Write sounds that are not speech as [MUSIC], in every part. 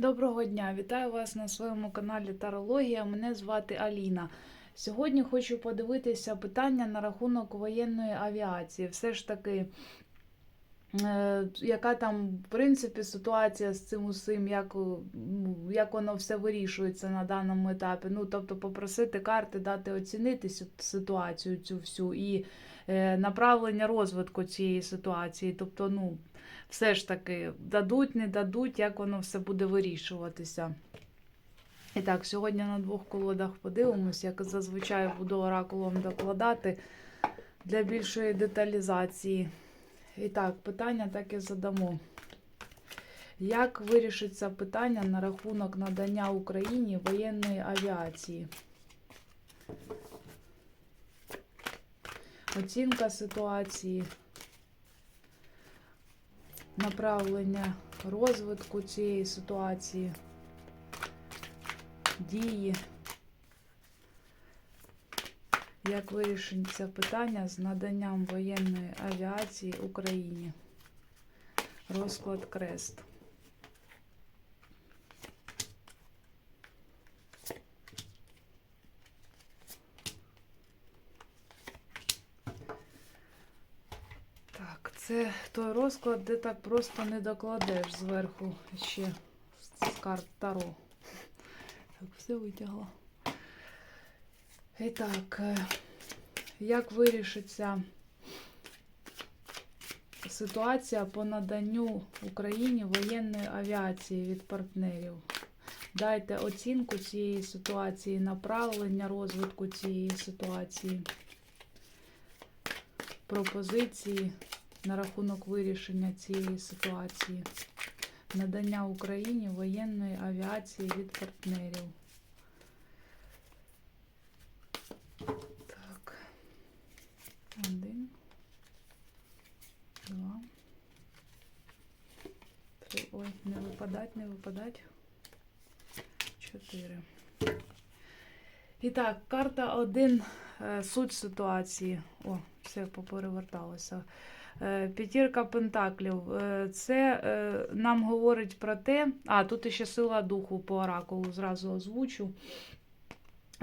Доброго дня! Вітаю вас на своєму каналі Тарологія. Мене звати Аліна. Сьогодні хочу подивитися питання на рахунок воєнної авіації. Все ж таки, е, яка там, в принципі, ситуація з цим усім, як, як воно все вирішується на даному етапі. Ну, тобто, попросити карти дати оцінити ситуацію цю всю і направлення розвитку цієї ситуації. Тобто, ну, все ж таки дадуть, не дадуть, як воно все буде вирішуватися. І так, сьогодні на двох колодах подивимось, як зазвичай буду оракулом докладати для більшої деталізації. І так, питання так і задамо. Як вирішиться питання на рахунок надання Україні воєнної авіації? Оцінка ситуації направлення розвитку цієї ситуації, дії. Як вирішиться питання з наданням воєнної авіації Україні? Розклад Крест. Так, це той розклад, де так просто не докладеш зверху ще з карт Таро. Так, все витягла. І так, е, як вирішиться ситуація по наданню Україні воєнної авіації від партнерів? Дайте оцінку цієї ситуації, направлення розвитку цієї ситуації, пропозиції на рахунок вирішення цієї ситуації. Надання Україні воєнної авіації від партнерів. Так. Один. Два. Три. Ой, не випадать, не випадать. Чотири. І так, карта 1. Суть ситуації. О, все попереверталося. Е, П'ятірка пентаклів. Е, Це е, нам говорить про те. А, тут ще сила духу по оракулу, зразу озвучу.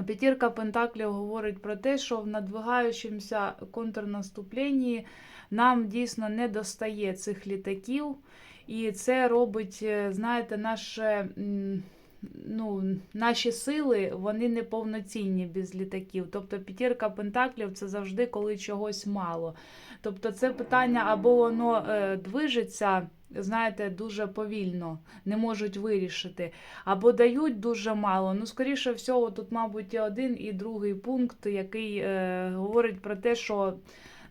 П'ятірка пентаклів говорить про те, що в надвигаючомуся контрнаступленні нам дійсно не достає цих літаків. І це робить, знаєте, наше. Ну, наші сили вони неповноцінні без літаків. Тобто п'ятірка пентаклів це завжди коли чогось мало. Тобто це питання або воно е, движеться, знаєте, дуже повільно, не можуть вирішити, або дають дуже мало. Ну, скоріше всього, тут, мабуть, і один і другий пункт, який е, говорить про те, що.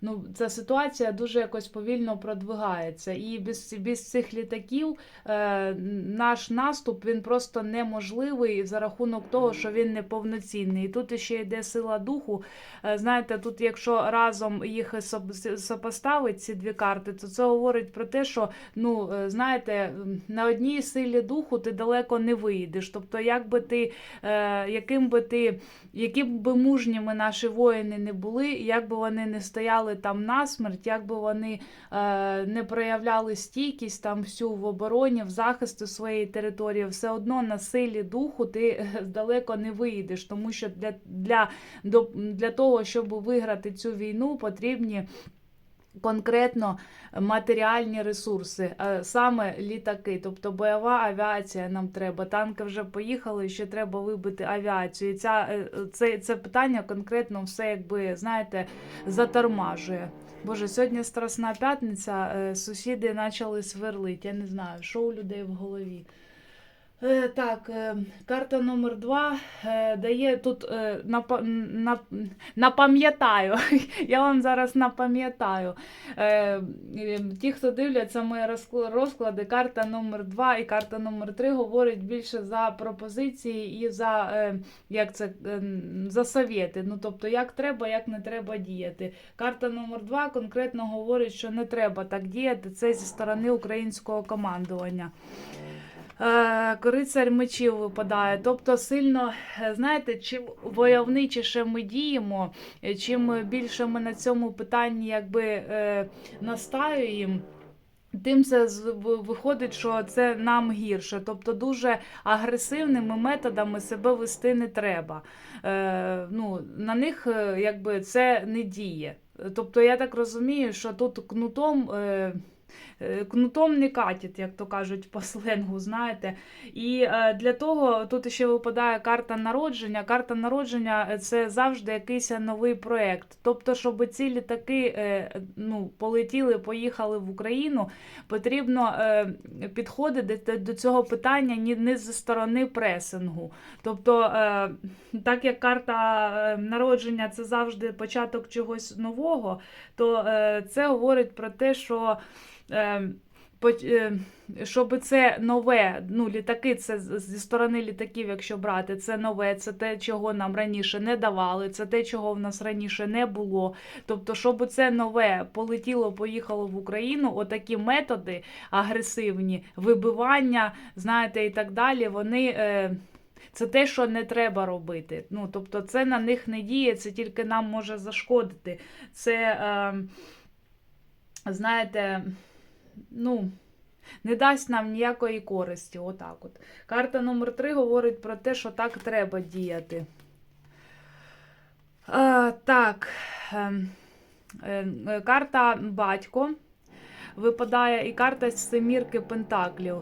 Ну, ця ситуація дуже якось повільно продвигається. І без, без цих літаків е, наш наступ він просто неможливий за рахунок того, що він неповноцінний. І тут ще йде сила духу. Е, знаєте, тут, якщо разом їх сопоставить, ці дві карти, то це говорить про те, що ну, е, знаєте, на одній силі духу ти далеко не вийдеш. Тобто, як би ти, е, яким би ти, які б мужніми наші воїни не були, як би вони не стояли там насмерть, як би вони е, не проявляли стійкість там всю в обороні, в захисті своєї території, все одно на силі духу ти [LAUGHS] далеко не вийдеш, тому що для, для, для того, щоб виграти цю війну, потрібні. Конкретно матеріальні ресурси, саме літаки, тобто бойова авіація нам треба. Танки вже поїхали, ще треба вибити авіацію. І ця, е, це, це питання конкретно все, якби знаєте, затормажує. Боже, сьогодні Страсна п'ятниця, е, сусіди почали сверлити. Я не знаю, що у людей в голові. Е, Так, е, карта номер два е, дає тут напа- нап- напам'ятаю. [LAUGHS] Я вам зараз напам'ятаю. Ті, хто дивляться мої розклади, карта номер 2 і карта номер 3 говорить більше за пропозиції і за, як це, за совєти. Ну, тобто, як треба, як не треба діяти. Карта номер 2 конкретно говорить, що не треба так діяти. Це зі сторони українського командування. Е, Рицарь мечів випадає. Тобто сильно, е, знаєте, чим войовничіше ми діємо, е, чим більше ми на цьому питанні якби е, настаюємо. Тим це виходить, що це нам гірше. Тобто дуже агресивними методами себе вести не треба. Е, ну, на них е, якби це не діє. Тобто я так розумію, що тут кнутом. Е, е, Кнутом не катять, як то кажуть по сленгу, знаєте. І е, для того тут ще випадає карта народження. Карта народження е, це завжди якийсь новий проект. Тобто, щоб ці літаки е, ну, полетіли, поїхали в Україну, потрібно е, підходити до- цього питання не зі сторони пресингу. Тобто, е, так як карта е, народження це завжди початок чогось нового, то е, це говорить про те, що. Е, поч- е, щоб це нове, ну літаки, це зі сторони літаків, якщо брати, це нове, це те, чого нам раніше не давали, це те, чого в нас раніше не було. Тобто, щоб це нове полетіло, поїхало в Україну, отакі методи агресивні, вибивання, знаєте, і так далі, вони. Е, це те, що не треба робити. Ну, тобто, це на них не діє, це тільки нам може зашкодити. Це, е, знаєте, ну, не дасть нам ніякої користі. Отак от. Карта номер 3 говорить про те, що так треба діяти. Е, так. ем, е, е, карта батько. Випадає і карта семірки пентаклів.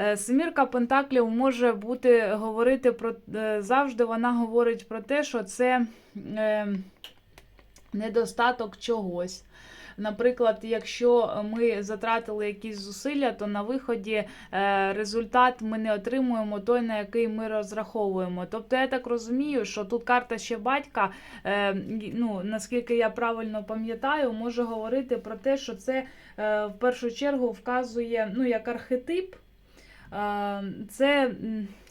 Е, Семірка пентаклів може бути говорити про е, завжди. Вона говорить про те, що це е, недостаток чогось. Наприклад, якщо ми затратили якісь зусилля, то на виході е, результат ми не отримуємо той, на який ми розраховуємо. Тобто, я так розумію, що тут карта ще батька, е, ну наскільки я правильно пам'ятаю, може говорити про те, що це е, в першу чергу вказує ну, як архетип. Це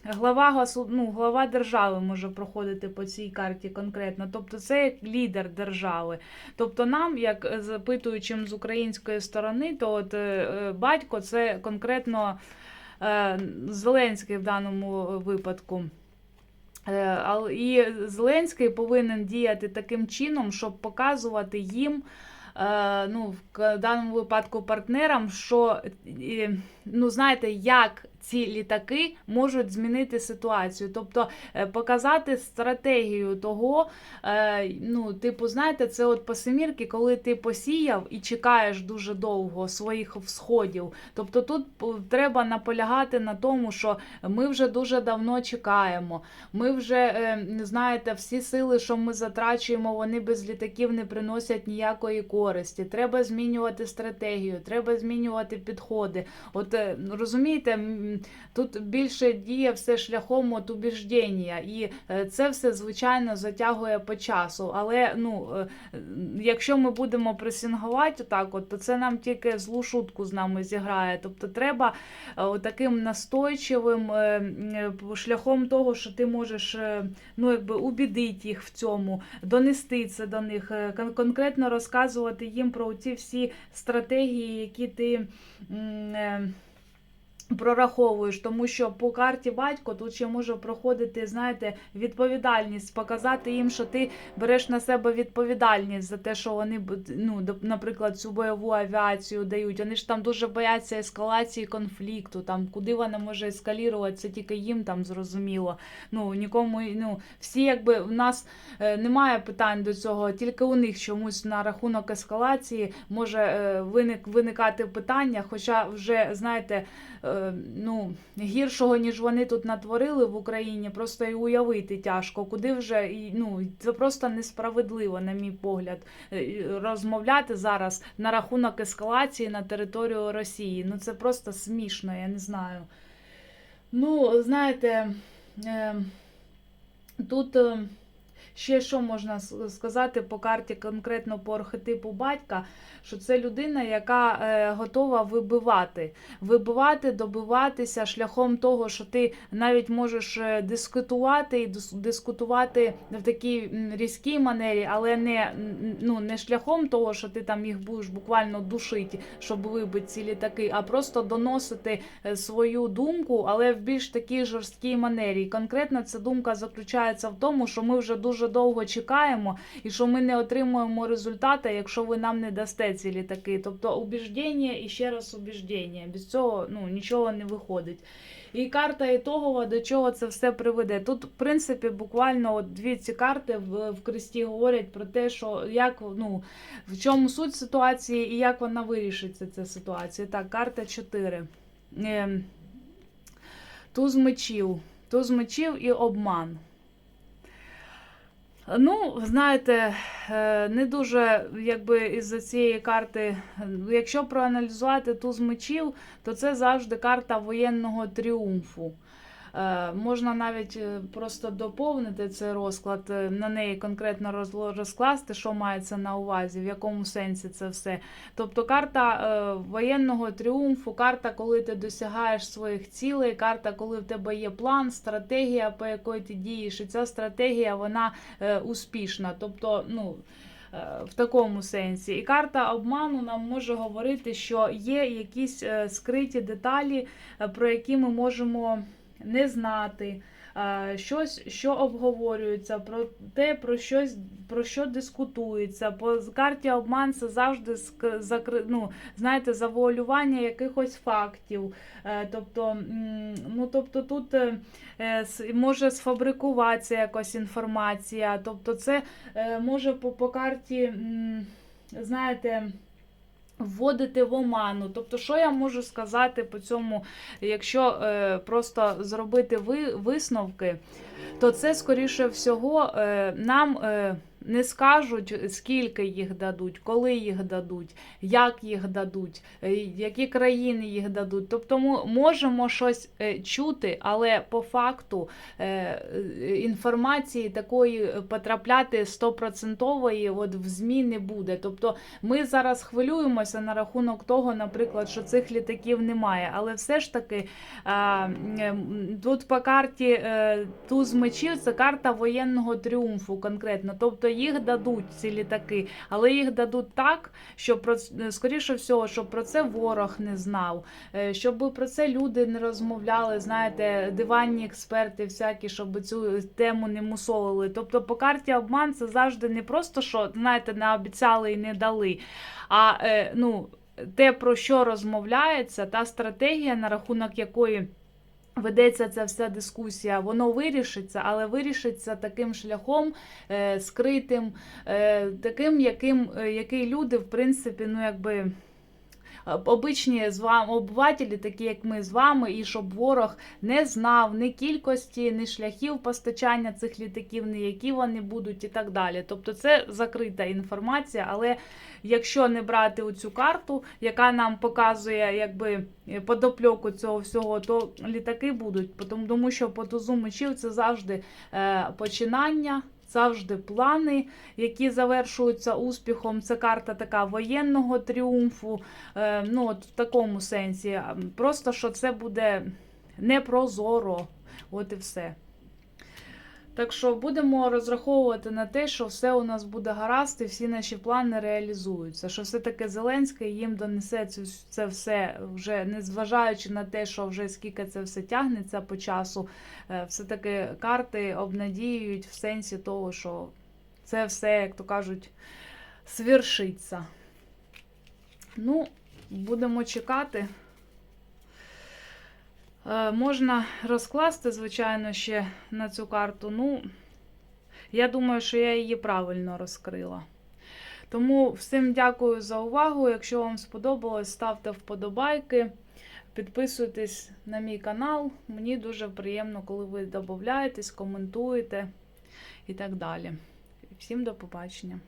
глава, ну, глава держави може проходити по цій карті конкретно. Тобто це як лідер держави. Тобто нам, як е, запитуючим з української сторони, то от е, е, батько це конкретно Зеленський в даному випадку. І Зеленський повинен діяти таким чином, щоб показувати їм. Ну, в даному випадку партнерам, що ну знаєте, як ці літаки можуть змінити ситуацію, тобто е, показати стратегію того, е, ну, типу, знаєте, це от по семірки, коли ти посіяв і чекаєш дуже довго своїх всходів. Тобто тут треба наполягати на тому, що ми вже дуже давно чекаємо. Ми вже е, знаєте, всі сили, що ми затрачуємо, вони без літаків не приносять ніякої користі. Треба змінювати стратегію, треба змінювати підходи. От розумієте, тут більше діє все шляхом от убіждення, і е, це все звичайно затягує по часу. Але ну, е, якщо ми будемо пресінгувати отак, от, то це нам тільки злу шутку з нами зіграє. Тобто треба е, таким настойчивим шляхом того, що ти можеш ну, якби убідити їх в цьому, донести це до них, конкретно розказувати їм про ці всі стратегії, які ти. Прораховуєш, тому що по карті батько тут ще може проходити, знаєте, відповідальність, показати їм, що ти береш на себе відповідальність за те, що вони ну, наприклад, цю бойову авіацію дають. Вони ж там дуже бояться ескалації конфлікту, там куди вона може ескалірувати, це тільки їм там зрозуміло. Ну нікому ну всі, якби в нас е, немає питань до цього, тільки у них чомусь на рахунок ескалації може е, виник виникати питання, хоча вже знаєте. е, Ну, гіршого, ніж вони тут натворили в Україні, просто і уявити тяжко, куди вже ну це просто несправедливо, на мій погляд, е, розмовляти зараз на рахунок ескалації на територію Росії. Ну це просто смішно, я не знаю. Ну, знаєте, е, тут е, ще що можна сказати по карті, конкретно по архетипу батька, що це людина, яка е, готова вибивати, вибивати, добиватися шляхом того, що ти навіть можеш е, дискутувати і дискутувати в такій різкій манері, але не, ну, не шляхом того, що ти там їх будеш буквально душити, щоб вибити ці літаки, а просто доносити е, свою думку, але в більш такій жорсткій манері. І конкретно ця думка заключається в тому, що ми вже дуже довго чекаємо, і що ми не отримуємо результати, якщо ви нам не дасте ці літаки. Тобто убіждення і ще раз убіждення. Без цього ну, нічого не виходить. І карта ітогова, до чого це все приведе. Тут, в принципі, буквально от дві ці карти в, в кресті говорять про те, що як ну, в чому суть ситуації і як вона вирішиться, ця ситуація. Так, карта 4. Е, туз мечів. Туз мечів і обман. Ну, знаєте, е, не дуже, якби із-за цієї карти, е, якщо проаналізувати туз мечів, то це завжди карта воєнного тріумфу. Е, Можна навіть е, просто доповнити цей розклад, е, на неї конкретно розкласти, що мається на увазі, в якому сенсі це все. Тобто карта воєнного тріумфу, карта, коли ти досягаєш своїх цілей, карта, коли в тебе є план, стратегія, по якої ти дієш, і ця стратегія вона успішна. Тобто, ну. В такому сенсі. І карта обману нам може говорити, що є якісь скриті деталі, про які ми можемо не знати, щось, що обговорюється, про те, про щось, про що дискутується. По карті обман це завжди ну, знаєте, завуалювання якихось фактів. Е, Тобто, ну, тобто тут е, може сфабрикуватися якась інформація. Тобто, це е, може по, по карті, знаєте. Вводити в оману. Тобто, що я можу сказати по цьому, якщо е, просто зробити ви, висновки, то це, скоріше всього, е, нам е, не скажуть, скільки їх дадуть, коли їх дадуть, як їх дадуть, е, які країни їх дадуть. Тобто ми можемо щось е, чути, але по факту е, інформації такої потрапляти стопроцентової от в ЗМІ не буде. Тобто ми зараз хвилюємося на рахунок того, наприклад, що цих літаків немає. Але все ж таки тут по карті туз мечів це карта воєнного тріумфу конкретно. Тобто їх дадуть ці літаки, але їх дадуть так, що про скоріше всього, щоб про це ворог не знав, е, щоб про це люди не розмовляли. Знаєте, диванні експерти, всякі, щоб цю тему не мусолили. Тобто, по карті обман це завжди не просто що знаєте, не обіцяли і не дали. А е, ну, те, про що розмовляється, та стратегія, на рахунок якої ведеться ця вся дискусія, воно вирішиться, але вирішиться таким шляхом е, скритим, е, таким, яким, е, який люди, в принципі, ну якби. Е, Обичні з вами обивателі, такі як ми з вами, і щоб ворог не знав ні кількості, ні шляхів постачання цих літаків, ні які вони будуть, і так далі. Тобто це закрита інформація, але якщо не брати оцю карту, яка нам показує якби е, подопльоку цього всього, то літаки будуть, тому, що по тузу мечів це завжди е, починання. Завжди плани, які завершуються успіхом. Це карта така воєнного тріумфу. Е, ну, от в такому сенсі. Просто що це буде непрозоро. От і все. Так що будемо розраховувати на те, що все у нас буде гаразд і всі наші плани реалізуються. Що все-таки Зеленський їм донесе це все, вже незважаючи на те, що вже скільки це все тягнеться по часу, е, все-таки карти обнадіюють в сенсі того, що це все, як то кажуть, свершиться. Ну, будемо чекати. Е, Можна розкласти, звичайно, ще на цю карту. Ну, я думаю, що я її правильно розкрила. Тому всім дякую за увагу. Якщо вам сподобалось, ставте вподобайки, підписуйтесь на мій канал. Мені дуже приємно, коли ви додаєтесь, коментуєте і так далі. Всім до побачення.